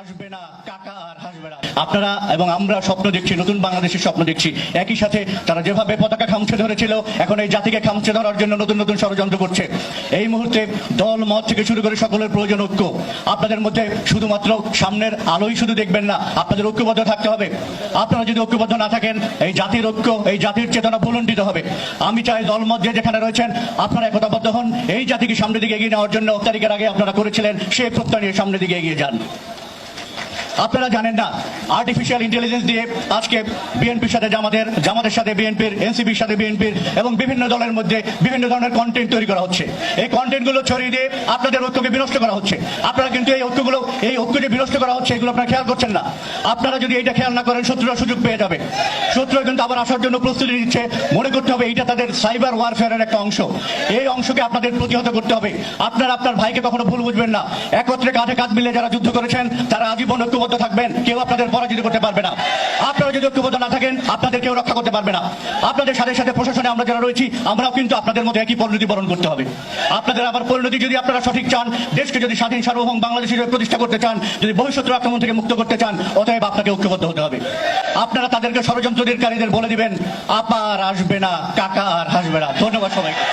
আসবে না কাকা আর হাসবে না। আপনারা এবং আমরা স্বপ্ন দেখছি, নতুন বাংলাদেশের স্বপ্ন দেখছি। একই সাথে তারা যেভাবে পতাকা খামছে ধরেছিল, এখন এই জাতিকে খামছে ধরার জন্য নতুন নতুন ষড়যন্ত্র করছে। এই মুহূর্তে দল, মত থেকে শুরু করে সকলের প্রয়োজন ঐক্য। আপনাদের মধ্যে শুধুমাত্র সামনের আলোই শুধু দেখবেন না, আপনাদের ঐক্যবদ্ধ থাকতে হবে। আপনারা যদি ঐক্যবদ্ধ না থাকেন, এই জাতির ঐক্য, এই জাতির চেতনা ভুলণ্ডিত হবে। আমি চাই দলমত যে যেখানে রয়েছেন, আপনারা একতাবদ্ধ হন। এই জাতিকে সামনের দিকে এগিয়ে নেওয়ার জন্য তারিখের আগে আপনারা করেছিলেন সেই প্রত্যয় নিয়ে সামনের দিকে এগিয়ে যান। আপনারা জানেন না। আর্টিফিশিয়াল ইন্টেলিজেন্স দিয়ে আজকে বিএনপির সাথে জামাতের জামাতের সাথে বিএনপির, এনসিপির সাথে বিএনপির এবং বিভিন্ন দলের মধ্যে বিভিন্ন ধরনের কন্টেন্ট তৈরি করা হচ্ছে। এই কন্টেন্টগুলো ছড়িয়ে দিয়ে আপনাদের ঐক্যকে বিনষ্ট করা হচ্ছে। আপনারা কিন্তু এই ঐক্যগুলো, এই ঐক্য যে বিনষ্ট করা হচ্ছে, এগুলো আপনারা খেয়াল করছেন না। আপনারা যদি এটা খেয়াল না করেন, শত্রুরা সুযোগ পেয়ে যাবে। শত্রু কিন্তু আবার আসার জন্য প্রস্তুতি নিচ্ছে। মনে করতে হবে এইটা তাদের সাইবার ওয়ারফেয়ারের একটা অংশ। এই অংশকে আপনাদের প্রতিহত করতে হবে। আপনারা আপনার ভাইকে কখনো ভুল বুঝবেন না। একত্রে কাঁধে কাঁধ মিলে যারা যুদ্ধ করেছেন, তারা আজীবন ঐক্যবদ্ধ থাকবেন। কেউ আপনাদের পরাজিত করতে পারবে না। আপনারা যদি ঐক্যবদ্ধ না থাকেন, আপনাদের কেউ রক্ষা করতে পারবে না। আপনাদের সাথে সাথে প্রশাসনে আমরা যারা রয়েছি, আমরাও কিন্তু আপনাদের মধ্যে একই পরিণতি বরণ করতে হবে। আপনাদের আবার পরিণতি যদি আপনারা সঠিক চান, দেশকে যদি স্বাধীন, সার্বভৌম বাংলাদেশ হিসেবে প্রতিষ্ঠা করতে চান, যদি ভবিষ্যৎ আক্রমণ থেকে মুক্ত করতে চান, অতএব আপনাকে ঐক্যবদ্ধ হতে হবে। আপনারা তাদেরকে ষড়যন্ত্রকারীদের বলে দিবেন আপার আসবে না কাকা আর হাসবে না। ধন্যবাদ সবাইকে।